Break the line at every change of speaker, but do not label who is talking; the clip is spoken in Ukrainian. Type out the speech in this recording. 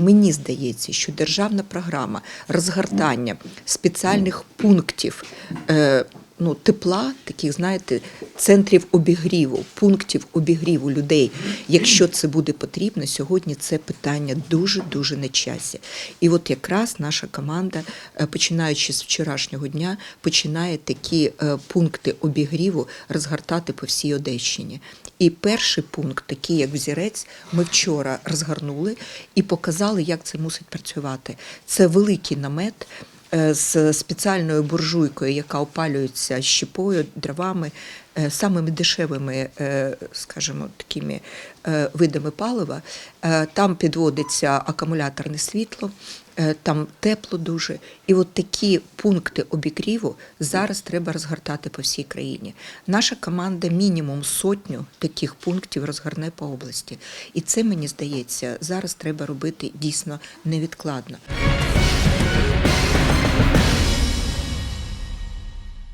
Мені здається, що державна програма розгортання спеціальних пунктів е, ну, тепла, таких, знаєте, центрів обігріву, пунктів обігріву людей, якщо це буде потрібно, сьогодні це питання дуже-дуже на часі. І от якраз наша команда, е, починаючи з вчорашнього дня, починає такі е, пункти обігріву розгортати по всій Одещині. І перший пункт, такий як взірець, ми вчора розгорнули і показали, як це мусить працювати. Це великий намет з спеціальною буржуйкою, яка опалюється щепою, дровами, е, самими дешевими, е, скажімо, такими е, видами палива. Е, Там підводиться акумуляторне світло. е, Там тепло дуже, і от такі пункти обігріву зараз треба розгортати по всій країні. Наша команда мінімум сотню таких пунктів розгорне по області, і це мені здається зараз треба робити дійсно невідкладно.